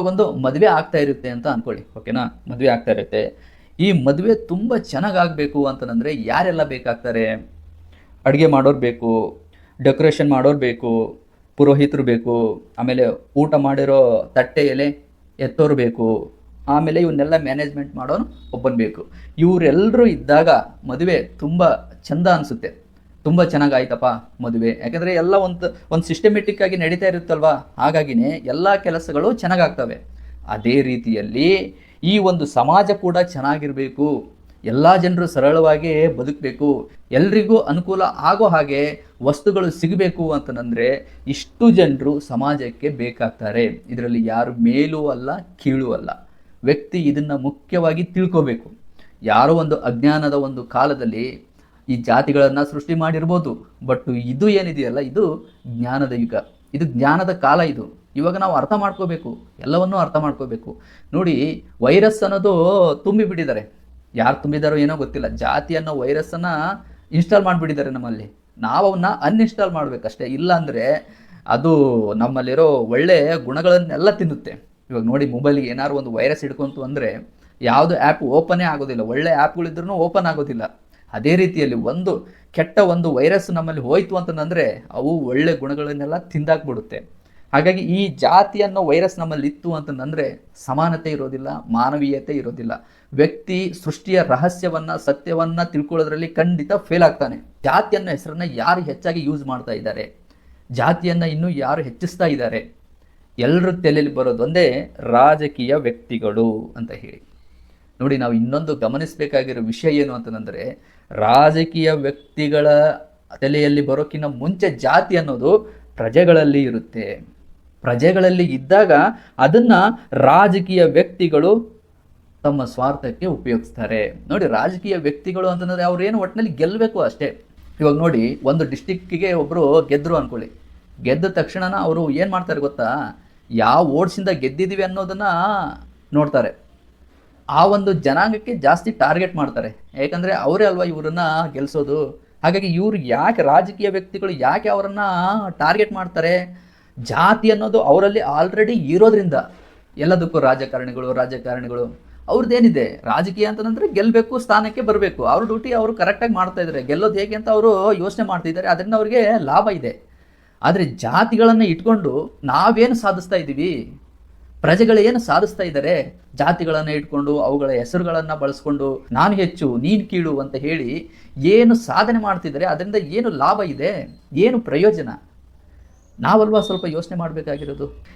ಒಂದು ಮದುವೆ ಆಗ್ತಾ ಇರುತ್ತೆ ಅಂತ ಅನ್ಕೊಳ್ಳಿ ಓಕೆನಾ ಮದುವೆ ಆಗ್ತಾ ಇರುತ್ತೆ. ಈ ಮದುವೆ ತುಂಬ ಚೆನ್ನಾಗಾಗಬೇಕು ಅಂತಂದರೆ ಯಾರೆಲ್ಲ ಬೇಕಾಗ್ತಾರೆ? ಅಡುಗೆ ಮಾಡೋರು ಬೇಕು ಡೆಕೋರೇಷನ್ ಮಾಡೋರು ಬೇಕು, ಪುರೋಹಿತರು ಬೇಕು, ಆಮೇಲೆ ಊಟ ಮಾಡಿರೋ ತಟ್ಟೆ ಎಲೆ ಎತ್ತೋರು ಬೇಕು, ಆಮೇಲೆ ಇವನ್ನೆಲ್ಲ ಮ್ಯಾನೇಜ್ಮೆಂಟ್ ಮಾಡೋನು ಒಬ್ಬನ್ ಬೇಕು. ಇವರೆಲ್ಲರೂ ಇದ್ದಾಗ ಮದುವೆ ತುಂಬ ಚಂದ ಅನಿಸುತ್ತೆ. ತುಂಬ ಚೆನ್ನಾಗಾಯ್ತಪ್ಪ ಮದುವೆ. ಯಾಕಂದರೆ ಎಲ್ಲ ಒಂದು ಒಂದು ಸಿಸ್ಟಮೆಟಿಕ್ ಆಗಿ ನಡೀತಾ ಇರುತ್ತಲ್ವಾ? ಹಾಗಾಗಿನೇ ಎಲ್ಲ ಕೆಲಸಗಳು ಚೆನ್ನಾಗಾಗ್ತವೆ. ಅದೇ ರೀತಿಯಲ್ಲಿ ಈ ಒಂದು ಸಮಾಜ ಕೂಡ ಚೆನ್ನಾಗಿರಬೇಕು. ಎಲ್ಲ ಜನರು ಸರಳವಾಗಿ ಬದುಕಬೇಕು. ಎಲ್ರಿಗೂ ಅನುಕೂಲ ಆಗೋ ಹಾಗೆ ವಸ್ತುಗಳು ಸಿಗಬೇಕು ಅಂತಂದರೆ ಇಷ್ಟು ಜನರು ಸಮಾಜಕ್ಕೆ ಬೇಕಾಗ್ತಾರೆ. ಇದರಲ್ಲಿ ಯಾರು ಮೇಲೂ ಅಲ್ಲ, ಕೀಳು ಅಲ್ಲ. ವ್ಯಕ್ತಿ ಇದನ್ನು ಮುಖ್ಯವಾಗಿ ತಿಳ್ಕೋಬೇಕು. ಯಾರೋ ಒಂದು ಅಜ್ಞಾನದ ಒಂದು ಕಾಲದಲ್ಲಿ ಈ ಜಾತಿಗಳನ್ನು ಸೃಷ್ಟಿ ಮಾಡಿರ್ಬೋದು. ಬಟ್ ಇದು ಏನಿದೆಯಲ್ಲ, ಇದು ಜ್ಞಾನದ ಯುಗ. ಇದು ಜ್ಞಾನದ ಕಾಲ ಇದು. ಇವಾಗ ನಾವು ಅರ್ಥ ಮಾಡ್ಕೋಬೇಕು. ಎಲ್ಲವನ್ನೂ ಅರ್ಥ ಮಾಡ್ಕೋಬೇಕು. ನೋಡಿ, ವೈರಸ್ ಅನ್ನೋದು ತುಂಬಿಬಿಟ್ಟಿದ್ದಾರೆ ಯಾರು ತುಂಬಿದಾರೋ ಏನೋ ಗೊತ್ತಿಲ್ಲ. ಜಾತಿ ಅನ್ನೋ ವೈರಸ್ಸನ್ನು ಇನ್ಸ್ಟಾಲ್ ಮಾಡಿಬಿಟ್ಟಿದ್ದಾರೆ ನಮ್ಮಲ್ಲಿ. ನಾವು ಅವನ್ನ ಅನ್ಇನ್ಸ್ಟಾಲ್ ಮಾಡಬೇಕಷ್ಟೇ. ಇಲ್ಲಾಂದರೆ ಅದು ನಮ್ಮಲ್ಲಿರೋ ಒಳ್ಳೆಯ ಗುಣಗಳನ್ನೆಲ್ಲ ತಿನ್ನುತ್ತೆ. ಇವಾಗ ನೋಡಿ ಮೊಬೈಲ್ಗೆ ಏನಾದ್ರು ಒಂದು ವೈರಸ್ ಹಿಡ್ಕೊಂತು ಅಂದರೆ, ಯಾವುದು ಆ್ಯಪ್ ಓಪನೇ ಆಗೋದಿಲ್ಲ. ಒಳ್ಳೆ ಆ್ಯಪ್ಗಳಿದ್ರೂ ಓಪನ್ ಆಗೋದಿಲ್ಲ. ಅದೇ ರೀತಿಯಲ್ಲಿ ಒಂದು ಕೆಟ್ಟ ಒಂದು ವೈರಸ್ ನಮ್ಮಲ್ಲಿ ಹೋಯಿತು ಅಂತಂದರೆ ಅವು ಒಳ್ಳೆ ಗುಣಗಳನ್ನೆಲ್ಲ ತಿಂದಾಕ್ಬಿಡುತ್ತೆ. ಹಾಗಾಗಿ ಈ ಜಾತಿ ಅನ್ನೋ ವೈರಸ್ ನಮ್ಮಲ್ಲಿ ಇತ್ತು ಅಂತಂದರೆ ಸಮಾನತೆ ಇರೋದಿಲ್ಲ, ಮಾನವೀಯತೆ ಇರೋದಿಲ್ಲ. ವ್ಯಕ್ತಿ ಸೃಷ್ಟಿಯ ರಹಸ್ಯವನ್ನ, ಸತ್ಯವನ್ನ ತಿಳ್ಕೊಳ್ಳೋದ್ರಲ್ಲಿ ಖಂಡಿತ ಫೇಲ್ ಆಗ್ತಾನೆ. ಜಾತಿ ಅನ್ನೋ ಹೆಸರನ್ನ ಯಾರು ಹೆಚ್ಚಾಗಿ ಯೂಸ್ ಮಾಡ್ತಾ ಇದ್ದಾರೆ? ಜಾತಿಯನ್ನ ಇನ್ನೂ ಯಾರು ಹೆಚ್ಚಿಸ್ತಾ ಇದ್ದಾರೆ? ಎಲ್ಲರ ತಲೆಯಲ್ಲಿ ಬರೋದೊಂದೇ ರಾಜಕೀಯ ವ್ಯಕ್ತಿಗಳು ಅಂತ ಹೇಳಿ. ನೋಡಿ, ನಾವು ಇನ್ನೊಂದು ಗಮನಿಸಬೇಕಾಗಿರೋ ವಿಷಯ ಏನು ಅಂತಂದರೆ, ರಾಜಕೀಯ ವ್ಯಕ್ತಿಗಳ ತಲೆಯಲ್ಲಿ ಬರೋಕ್ಕಿಂತ ಮುಂಚೆ ಜಾತಿ ಅನ್ನೋದು ಪ್ರಜೆಗಳಲ್ಲಿ ಇರುತ್ತೆ. ಪ್ರಜೆಗಳಲ್ಲಿ ಇದ್ದಾಗ ಅದನ್ನ ರಾಜಕೀಯ ವ್ಯಕ್ತಿಗಳು ತಮ್ಮ ಸ್ವಾರ್ಥಕ್ಕೆ ಉಪಯೋಗಿಸ್ತಾರೆ. ನೋಡಿ, ರಾಜಕೀಯ ವ್ಯಕ್ತಿಗಳು ಅಂತಂದ್ರೆ ಏನು ಒಟ್ಟಿನಲ್ಲಿ ಗೆಲ್ಲಬೇಕು ಅಷ್ಟೇ. ಇವಾಗ ನೋಡಿ, ಒಂದು ಡಿಸ್ಟಿಕ್ಕಿಗೆ ಒಬ್ಬರು ಗೆದ್ದರು ಅನ್ಕೊಳ್ಳಿ. ಗೆದ್ದ ತಕ್ಷಣನ ಅವರು ಏನು ಮಾಡ್ತಾರೆ ಗೊತ್ತಾ? ಯಾವ ಓಟ್ಸಿಂದ ಗೆದ್ದಿದ್ದೀವಿ ಅನ್ನೋದನ್ನ ನೋಡ್ತಾರೆ. ಆ ಒಂದು ಜನಾಂಗಕ್ಕೆ ಜಾಸ್ತಿ ಟಾರ್ಗೆಟ್ ಮಾಡ್ತಾರೆ. ಯಾಕಂದರೆ ಅವರೇ ಅಲ್ವಾ ಇವರನ್ನ ಗೆಲ್ಲಿಸೋದು ಹಾಗಾಗಿ ಇವರು ಯಾಕೆ ರಾಜಕೀಯ ವ್ಯಕ್ತಿಗಳು ಯಾಕೆ ಅವರನ್ನು ಟಾರ್ಗೆಟ್ ಮಾಡ್ತಾರೆ? ಜಾತಿ ಅನ್ನೋದು ಅವರಲ್ಲಿ ಆಲ್ರೆಡಿ ಇರೋದ್ರಿಂದ ಎಲ್ಲದಕ್ಕೂ ರಾಜಕಾರಣಿಗಳು ರಾಜಕಾರಣಿಗಳು. ಅವ್ರದ್ದೇನಿದೆ? ರಾಜಕೀಯ ಅಂತಂದ್ರೆ ಗೆಲ್ಲಬೇಕು ಸ್ಥಾನಕ್ಕೆ ಬರಬೇಕು. ಅವ್ರ ಡ್ಯೂಟಿ ಅವರು ಕರೆಕ್ಟಾಗಿ ಮಾಡ್ತಾ ಇದ್ದಾರೆ ಗೆಲ್ಲೋದು ಹೇಗೆ ಅಂತ ಅವರು ಯೋಚನೆ ಮಾಡ್ತಿದ್ದಾರೆ ಅದರಿಂದ ಅವ್ರಿಗೆ ಲಾಭ ಇದೆ. ಆದರೆ ಜಾತಿಗಳನ್ನು ಇಟ್ಕೊಂಡು ನಾವೇನು ಸಾಧಿಸ್ತಾ ಇದ್ದೀವಿ ಪ್ರಜೆಗಳು ಏನು ಸಾಧಿಸ್ತಾ ಇದ್ದಾರೆ? ಜಾತಿಗಳನ್ನು ಇಟ್ಕೊಂಡು, ಅವುಗಳ ಹೆಸರುಗಳನ್ನು ಬಳಸ್ಕೊಂಡು, ನಾನು ಹೆಚ್ಚು, ನೀನು ಕೀಳು ಅಂತ ಹೇಳಿ ಏನು ಸಾಧನೆ ಮಾಡ್ತಿದ್ದಾರೆ? ಅದರಿಂದ ಏನು ಲಾಭ ಇದೆ? ಏನು ಪ್ರಯೋಜನ? ನಾವಲ್ವಾ ಸ್ವಲ್ಪ ಯೋಚನೆ ಮಾಡಬೇಕಾಗಿರೋದು?